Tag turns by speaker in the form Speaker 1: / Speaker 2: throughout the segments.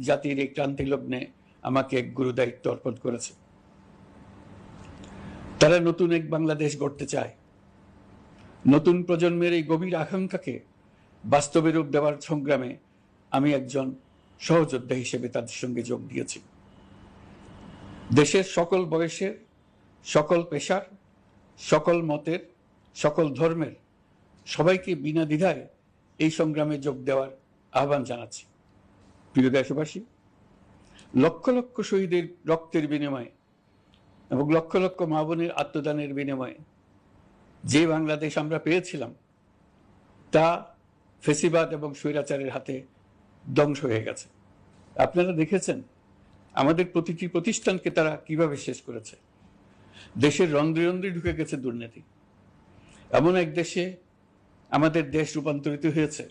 Speaker 1: জাতির এই ক্রান্তি লগ্নে আমাকে এক গুরু দায়িত্ব অর্পণ করেছে। তারা নতুন এক বাংলাদেশ গড়তে চায়। নতুন প্রজন্মের এই গভীর আকাঙ্ক্ষাকে বাস্তবে রূপ দেওয়ার সংগ্রামে আমি একজন সহযোদ্ধা হিসেবে তাদের সঙ্গে যোগ দিয়েছি। দেশের সকল বয়সের, সকল পেশার, সকল মতের, সকল ধর্মের সবাইকে বিনা দ্বিধায় এই সংগ্রামে যোগ দেওয়ার আহ্বান জানাচ্ছি। প্রিয় দেশবাসী, লক্ষ লক্ষ শহীদের রক্তের বিনিময়ে এবং লক্ষ লক্ষ মা বোনের আত্মদানের বিনিময়ে যে বাংলাদেশ আমরা পেয়েছিলাম, তা ফেসিবাদ এবং স্বৈরাচারের হাতে ধ্বংস হয়ে গেছে। আপনারা দেখেছেন আমাদের প্রতিটি প্রতিষ্ঠানকে তারা কীভাবে শেষ করেছে। দেশের রন্ধ্রে রন্ধ্রে ঢুকে গেছে দুর্নীতি। এমন এক দেশে আমাদের দেশ রূপান্তরিত হয়েছে,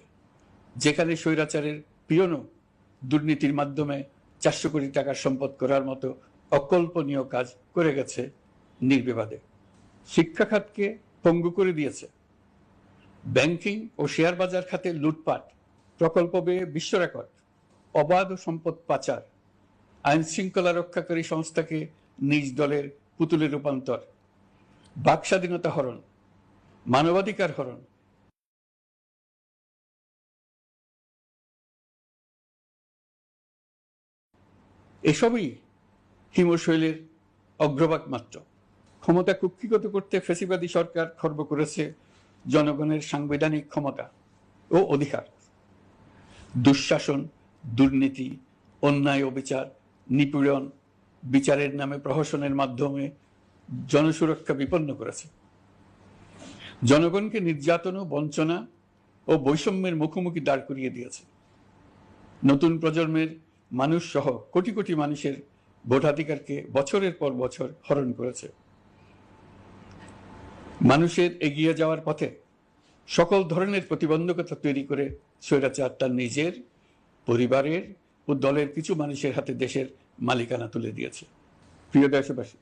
Speaker 1: যেখানে স্বৈরাচারের পিয়নও দুর্নীতির মাধ্যমে চারশো কোটি টাকার সম্পদ করার মতো অকল্পনীয় কাজ করে গেছে নির্বিবাদে। শিক্ষা খাতকে পঙ্গু করে দিয়েছে। ব্যাংকিং ও শেয়ার বাজার খাতে লুটপাট, প্রকল্প ব্যয়ে বিশ্ব রেকর্ড, অবাধ সম্পদ পাচার, আইন শৃঙ্খলা রক্ষাকারী সংস্থাকে নিজ দলের পুতুলে রূপান্তর, বাক স্বাধীনতা হরণ, মানবাধিকার হরণ এসবই হিমশৈলের অগ্রভাগ মাত্র। ক্ষমতা কুক্ষিগত করতে ফেসিবাদী সরকার খর্ব করেছে জনগণের সাংবিধানিক ক্ষমতা ও অধিকার। দুঃশাসন, দুর্নীতি, অন্যায় অবিচার, নিপীড়ন বিচারের নামে প্রহসনের মাধ্যমে জনসুরক্ষা বিপন্ন করেছে। জনগণকে নির্যাতন ও বঞ্চনা ও বৈষম্যের মুখোমুখি দাঁড় করিয়ে দিয়েছে। নতুন প্রজন্মের মানুষ সহ কোটি কোটি মানুষের ভোটাধিকারকে বছরের পর বছর হরণ করেছে। মানুষের এগিয়ে যাওয়ার পথে সকল ধরনের প্রতিবন্ধকতা তৈরি করে স্বৈরাচার তার নিজের, পরিবারের ও দলের কিছু মানুষের হাতে দেশের মালিকানা তুলে দিয়েছে। প্রিয় দেশবাসী